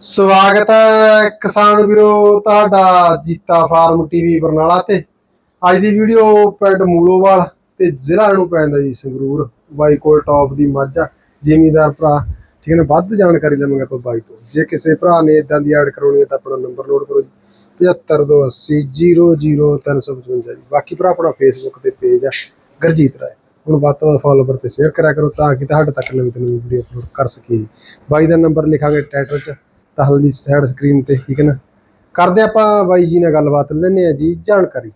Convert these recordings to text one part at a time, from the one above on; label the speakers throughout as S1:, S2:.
S1: ਸਵਾਗਤ ਹੈ ਕਿਸਾਨ ਵੀਰੋ ਤੁਹਾਡਾ ਜੀਤਾ ਫਾਰਮ ਟੀਵੀ ਬਰਨਾਲਾ ਤੇ। ਅੱਜ ਦੀ ਵੀਡੀਓ ਪਿੰਡ ਮੂਲੋਵਾਲ ਤੇ ਜ਼ਿਲ੍ਹਾ ਨੂੰ ਪੈਂਦਾ ਜੀ ਸੰਗਰੂਰ। ਬਾਈ ਕੋਲ ਟੌਪ ਦੀ ਮੱਝ ਆ, ਜ਼ਿਮੀਦਾਰ ਭਰਾ। ਠੀਕ ਹੈ ਨਾ, ਵੱਧ ਜਾਣਕਾਰੀ ਲਵਾਂਗੇ ਆਪਾਂ ਬਾਈ ਤੋਂ। ਜੇ ਕਿਸੇ ਭਰਾ ਨੇ ਇਦਾਂ ਦੀ ਐਡ ਕਰਾਉਣੀ ਹੈ ਤਾਂ ਆਪਣਾ ਨੰਬਰ ਨੋਟ ਕਰੋ ਜੀ। 7528000355 ਜੀ। ਬਾਕੀ ਭਰਾ, ਆਪਣਾ ਫੇਸਬੁੱਕ ਤੇ ਪੇਜ ਆ, ਗਰਜੀਤ ਰਾਏ। ਹੁਣ ਵੱਧ ਤੋਂ ਵੱਧ ਫਾਲੋਵਰ ਤੇ ਸ਼ੇਅਰ ਕਰਿਆ ਕਰੋ ਤਾਂ ਕਿ ਤੁਹਾਡੇ ਤੱਕ ਨਵੀਂ ਤੋਂ ਨਵੀਂ ਵੀਡੀਓ ਅਪਲੋਡ ਕਰ ਸਕੀਏ ਜੀ। ਬਾਈ ਦਾ ਨੰਬਰ ਲਿਖਾਂਗੇ ਟਾਈਟਲ 'ਚ। ਤਾਂ ਹਲਦੀ ਸਾਈਡ ਸਕਰੀਨ ਤੇ ਠੀਕ ਹੈ ਨਾ? ਕਰਦੇ ਆਪਾਂ ਬਾਈ ਜੀ ਨਾਲ ਗੱਲਬਾਤ ਲੈਣੇ ਆ ਜੀ ਜਾਣਕਾਰੀ।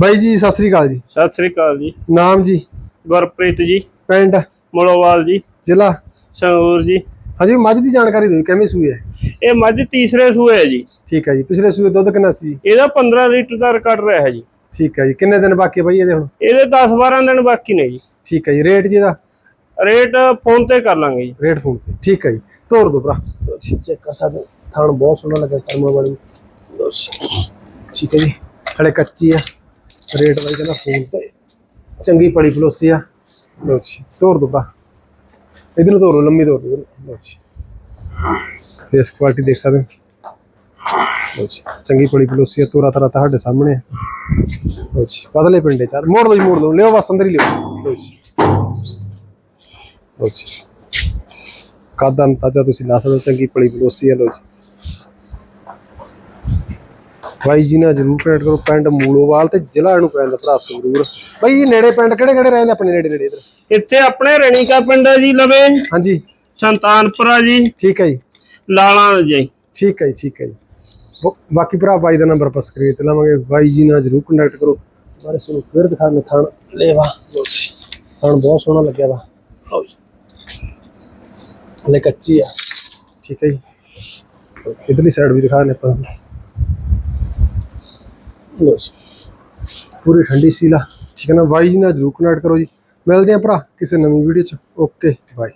S1: ਬਾਈ ਜੀ ਸਤਿ ਸ੍ਰੀ ਅਕਾਲ ਜੀ।
S2: ਸਤਿ ਸ੍ਰੀ ਅਕਾਲ ਜੀ।
S1: ਨਾਮ ਜੀ?
S2: ਗੁਰਪ੍ਰੀਤ ਜੀ।
S1: ਪਿੰਡ?
S2: ਮੋਲੋਵਾਲ ਜੀ।
S1: ਜ਼ਿਲ੍ਹਾ?
S2: ਸੰਗਰੂਰ ਜੀ।
S1: ਹਾਂਜੀ ਮੱਝ ਦੀ ਜਾਣਕਾਰੀ ਦਿਓ ਕਿਵੇਂ ਸੂਈ ਹੈ?
S2: ਇਹ ਮੱਝ ਤੀਸਰੇ ਸੂਏ ਹੈ ਜੀ।
S1: ਠੀਕ ਹੈ ਜੀ ਪਿਛਲੇ ਸੂਏ ਦੁੱਧ ਕਿੰਨਾ ਸੀ?
S2: ਇਹਦਾ 15 ਲੀਟਰ ਦਾ ਰਿਕਾਰਡ ਰਿਹਾ ਹੈ ਜੀ।
S1: ਠੀਕ ਹੈ ਜੀ ਕਿੰਨੇ ਦਿਨ ਬਾਕੀ ਬਾਈ ਇਹਦੇ ਹੁਣ?
S2: ਇਹਦੇ 10 12 ਦਿਨ ਬਾਕੀ ਨੇ ਜੀ।
S1: ਠੀਕ ਹੈ ਜੀ ਰੇਟ ਜੀ ਦਾ
S2: ਰੇਟ ਫੋਨ ਤੇ ਕਰ ਲਾਂਗੇ ਜੀ।
S1: ਰੇਟ ਫੋਨ ਤੇ। ਠੀਕ ਹੈ ਜੀ। ਤੋਰ ਦੋ ਭਰਾ। ਚੈੱਕ ਕਰ ਸਕਦੇ। ਥਣ ਬਹੁਤ ਸੋਹਣਾ ਲੱਗਾ ਕਰਮਾ ਵਾਲੀ ਲਓ। ਠੀਕ ਹੈ ਜੀ। ਹਲੇ ਕੱਚੀ ਆ। ਰੇਟ ਬਾਈ ਕਹਿੰਦਾ ਫੋਨ ਤੇ। ਚੰਗੀ ਪੜੀ ਫਲੋਸੀ ਆ। ਲਓ ਜੀ। ਤੋਰ ਦੋ ਭਰਾ। ਇਧਰ ਨੂੰ ਤੋਰੋ ਲੰਮੀ ਤੋਰ ਦੋ ਲਓ ਜੀ। ਫੇਸ ਕੁਆਲਿਟੀ ਦੇਖ ਸਕਦੇ ਹੋ। ਲਓ ਜੀ। ਚੰਗੀ ਪੜੀ ਫਲੋਸੀ ਆ। ਤੋਰਾ ਤਰਾ ਤੁਹਾਡੇ ਸਾਹਮਣੇ ਆ। ਲਓ ਜੀ। ਬਦਲੇ ਪਿੰਡੇ ਚਾਰ ਮੋੜ ਦੋ ਜੀ ਮੋੜ ਦੋ। ਲਿਓ ਬਸ ਅੰਦਰ ਹੀ ਲਿਓ। ਲਓ ਜੀ। ਲਓ ਜੀ। ਕਾਦਾ ਅੰਤਾਜਾ ਤੁਸੀਂ ਲਾ ਸਕਦੇ ਚੰਗੀ ਪਲੀ ਬਲੋਸੀ ਹੈ ਲੋ ਜੀ। ਬਾਈ ਜੀ ਨਾਲ ਜਰੂਰ ਕਨੈਕਟ ਕਰੋ ਪਿੰਡ ਮੂਲੋਵਾਲ ਤੇ ਜ਼ਿਲ੍ਹਾ ਨੂੰ ਪੈਂਦਾ ਭਰਾ ਸੰਗਰੂਰ। ਬਾਈ ਜੀ ਨੇੜੇ ਪਿੰਡ ਕਿਹੜੇ ਕਿਹੜੇ ਰਹਿੰਦੇ ਆਪਣੇ ਨੇੜੇ ਨੇੜੇ ਇਧਰ?
S2: ਇੱਥੇ ਆਪਣੇ ਰਣੀਕਾ ਪਿੰਡ ਹੈ ਜੀ ਲਵੇ।
S1: ਹਾਂਜੀ।
S2: ਸੰਤਾਨਪੁਰਾ ਜੀ।
S1: ਠੀਕ ਹੈ ਜੀ।
S2: ਲਾਲਾਂ ਜੀ।
S1: ਠੀਕ ਹੈ ਜੀ ਠੀਕ ਹੈ ਜੀ। ਬਾਕੀ ਭਰਾ ਬਾਈ ਦਾ ਨੰਬਰ ਆਪਾਂ ਸਕਰੀਨ ਤੇ ਲਾਵਾਂਗੇ। ਬਾਈ ਜੀ ਨਾਲ ਜਰੂਰ ਕਨੈਕਟ ਕਰੋ। ਬਾਰੇ ਸਾਨੂੰ ਫਿਰ ਦਿਖਾਣੇ ਥਣ। ਲੈਵਾ ਲਓ ਜੀ। ਥਣ ਬਹੁਤ ਸੋਹਣਾ ਲੱਗਿਆ ਵਾ। ਜੀ। ਹਲੇ ਕੱਚੀ ਆ। ਠੀਕ ਹੈ ਜੀ। ਇਧਰਲੀ ਸਾਈਡ ਵੀ ਦਿਖਾਣੇ ਆਪਾਂ ਲਓ ਜੀ। ਪੂਰੀ ਠੰਡੀ ਸੀਲਾ ਠੀਕ ਹੈ ਨਾ? ਬਾਈ ਜੀ ਨਾਲ ਜਰੂਰ ਕਨੈਕਟ ਕਰੋ ਜੀ। ਮਿਲਦੇ ਆ ਭਰਾ ਕਿਸੇ ਨਵੀਂ ਵੀਡੀਓ ਚ। Okay bye